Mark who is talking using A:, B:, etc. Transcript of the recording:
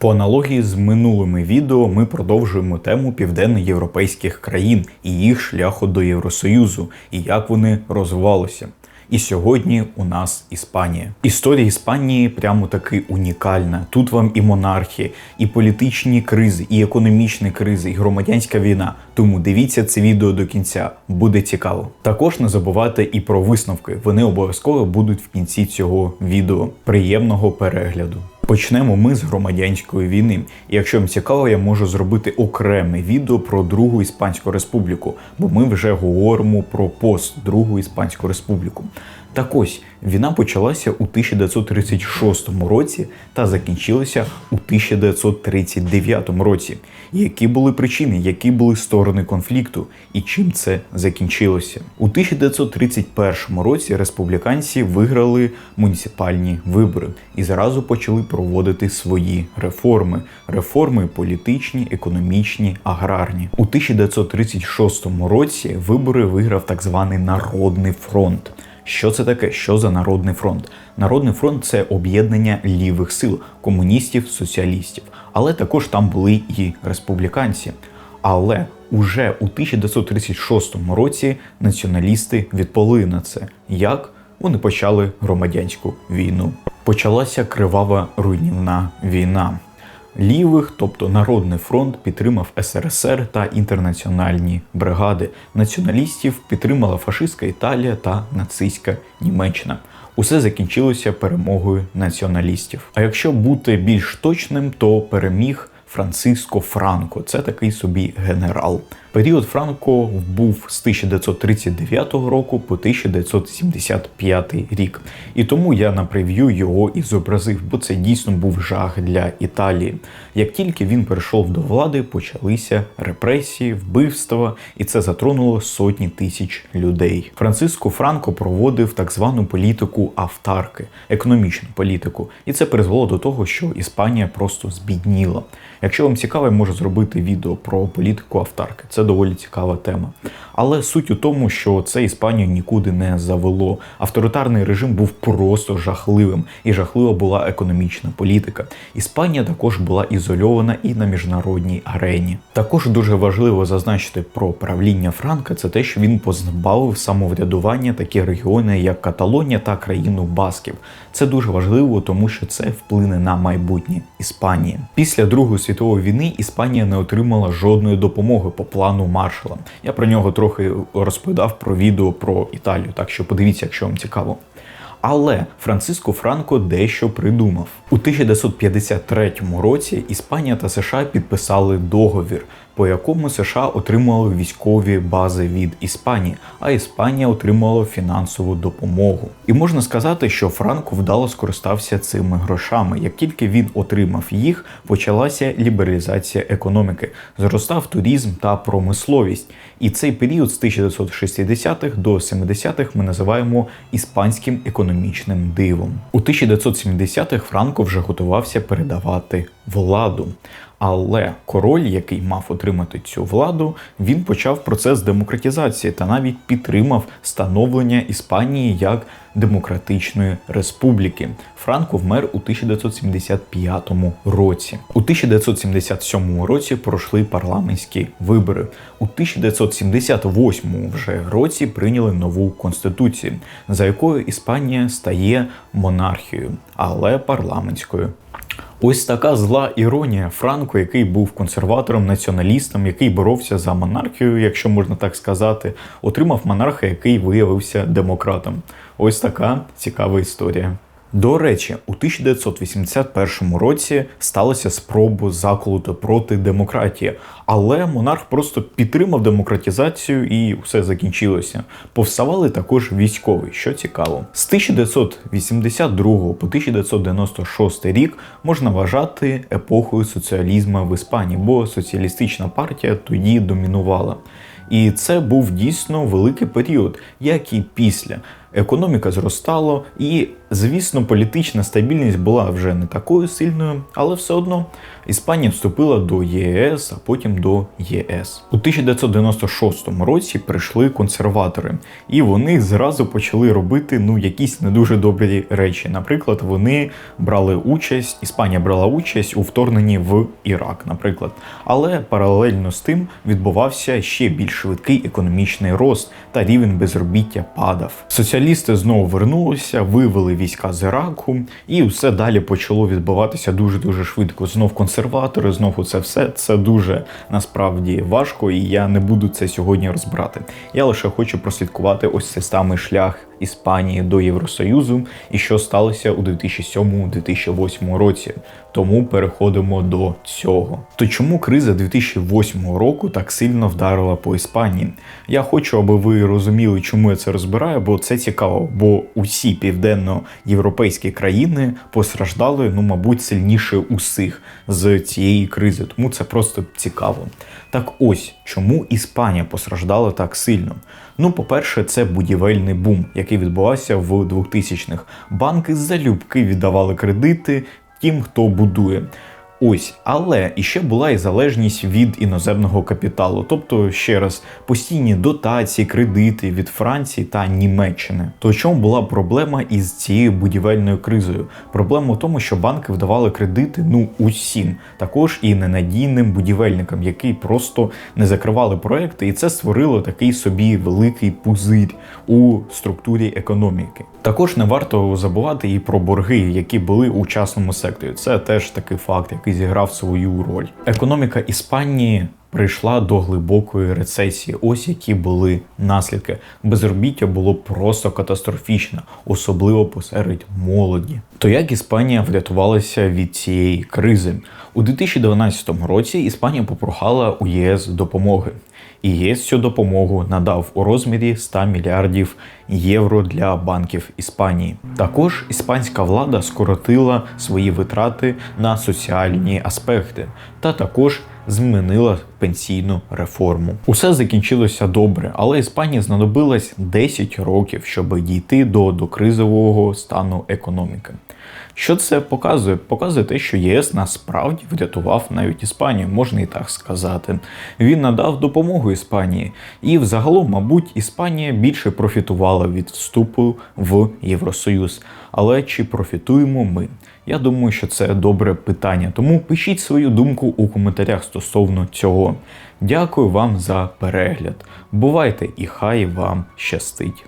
A: По аналогії з минулими відео ми продовжуємо тему південноєвропейських країн і їх шляху до Євросоюзу і як вони розвивалися. І сьогодні у нас Іспанія. Історія Іспанії прямо таки унікальна. Тут вам і монархії, і політичні кризи, і економічні кризи, і громадянська війна. Тому дивіться це відео до кінця, буде цікаво. Також не забувайте і про висновки. Вони обов'язково будуть в кінці цього відео. Приємного перегляду. Почнемо ми з громадянської війни. І якщо вам цікаво, я можу зробити окреме відео про Другу Іспанську Республіку, бо ми вже говоримо про пост Другу Іспанську Республіку. Так ось війна почалася у 1936 році та закінчилася у 1939 році. Які були причини, які були сторони конфлікту і чим це закінчилося? У 1931 році республіканці виграли муніципальні вибори і зразу почали проводити свої реформи: реформи політичні, економічні, аграрні. У 1936 році вибори виграв так званий Народний фронт. Що це таке? Що за народний фронт? Народний фронт це об'єднання лівих сил, комуністів, соціалістів. Але також там були і республіканці. Але уже у 1936 році націоналісти відповіли на це. Як? Вони почали громадянську війну. Почалася кривава руйнівна війна. Лівих, тобто Народний фронт, підтримав СРСР та інтернаціональні бригади. Націоналістів підтримала фашистська Італія та нацистська Німеччина. Усе закінчилося перемогою націоналістів. А якщо бути більш точним, то переміг Франциско Франко. Це такий собі генерал. Період Франко був з 1939 року по 1975 рік. І тому я на прев'ю його і зобразив, бо це дійсно був жах для Італії. Як тільки він прийшов до влади, почалися репресії, вбивства, і це затронуло сотні тисяч людей. Франциско Франко проводив так звану політику автарки, економічну політику, і це призвело до того, що Іспанія просто збідніла. Якщо вам цікаво, я можу зробити відео про політику автарки. Це доволі цікава тема. Але суть у тому, що це Іспанію нікуди не завело. Авторитарний режим був просто жахливим, і жахлива була економічна політика. Іспанія також була ізольована і на міжнародній арені. Також дуже важливо зазначити про правління Франка, це те, що він позбавив самоврядування такі регіони, як Каталонія та країну Басків. Це дуже важливо, тому що це вплине на майбутнє Іспанії. Після Другої світової війни Іспанія не отримала жодної допомоги по плану Маршала. Я про нього трохи розповідав про відео про Італію, так що подивіться, якщо вам цікаво. Але Франциско Франко дещо придумав у 1953 році. Іспанія та США підписали договір, по якому США отримали військові бази від Іспанії, а Іспанія отримала фінансову допомогу. І можна сказати, що Франко вдало скористався цими грошами. Як тільки він отримав їх, почалася лібералізація економіки, зростав туризм та промисловість. І цей період з 1960-х до 70-х ми називаємо іспанським економічним дивом. У 1970-х Франко вже готувався передавати владу. Але король, який мав отримати цю владу, він почав процес демократизації та навіть підтримав становлення Іспанії як демократичної республіки. Франко вмер у 1975 році. У 1977 році пройшли парламентські вибори. У 1978 вже році прийняли нову конституцію, за якою Іспанія стає монархією, але парламентською. Ось така зла іронія Франко, який був консерватором, націоналістом, який боровся за монархію, якщо можна так сказати, отримав монарха, який виявився демократом. Ось така цікава історія. До речі, у 1981 році сталася спроба заколоту проти демократії, але монарх просто підтримав демократизацію і все закінчилося. Повставали також військові, що цікаво. З 1982 по 1996 рік можна вважати епохою соціалізму в Іспанії, бо соціалістична партія тоді домінувала. І це був дійсно великий період, як і після. Економіка зростала, і, звісно, політична стабільність була вже не такою сильною, але все одно Іспанія вступила до ЄС, а потім до ЄС. У 1996 році прийшли консерватори, і вони зразу почали робити ну якісь не дуже добрі речі. Наприклад, вони брали участь, Іспанія брала участь у вторгненні в Ірак, наприклад. Але паралельно з тим відбувався ще більш швидкий економічний рост та рівень безробіття падав. Соціалісти знову вернулися, вивели війська з Іраку, і все далі почало відбуватися дуже дуже швидко. Знов консерватори, знову це все це дуже насправді важко, і я не буду це сьогодні розбирати. Я лише хочу прослідкувати ось цей самий шлях Іспанії до Євросоюзу і що сталося у 2007-2008 році. Тому переходимо до цього. То чому криза 2008 року так сильно вдарила по Іспанії? Я хочу, аби ви розуміли, чому я це розбираю, бо це цікаво. Бо усі південноєвропейські країни постраждали, ну, мабуть, сильніше усіх з цієї кризи. Тому це просто цікаво. Так ось чому Іспанія постраждала так сильно? Ну, по-перше, це будівельний бум, який відбувався в 2000-х. Банки залюбки віддавали кредити тим, хто будує. Ось, але іще була і залежність від іноземного капіталу, тобто ще раз постійні дотації, кредити від Франції та Німеччини. То чому була проблема із цією будівельною кризою? Проблема в тому, що банки вдавали кредити ну усім, також і ненадійним будівельникам, які просто не закривали проекти, і це створило такий собі великий пузирь у структурі економіки. Також не варто забувати і про борги, які були у частному секторі. Це теж такий факт, який зіграв свою роль. Економіка Іспанії. Прийшла до глибокої рецесії. Ось які були наслідки. Безробіття було просто катастрофічне, особливо посеред молоді. То як Іспанія врятувалася від цієї кризи у 2012 році? Іспанія попрохала у ЄС допомоги, і ЄС цю допомогу надав у розмірі 100 мільярдів євро для банків Іспанії. Також іспанська влада скоротила свої витрати на соціальні аспекти, та також змінила пенсійну реформу. Усе закінчилося добре, але Іспанії знадобилось 10 років, щоб дійти до докризового стану економіки. Що це показує? Показує те, що ЄС насправді врятував навіть Іспанію, можна і так сказати. Він надав допомогу Іспанії, і взагалом, мабуть, Іспанія більше профітувала від вступу в Євросоюз. Але чи профітуємо ми? Я думаю, що це добре питання. Тому пишіть свою думку у коментарях стосовно цього. Дякую вам за перегляд. Бувайте і хай вам щастить!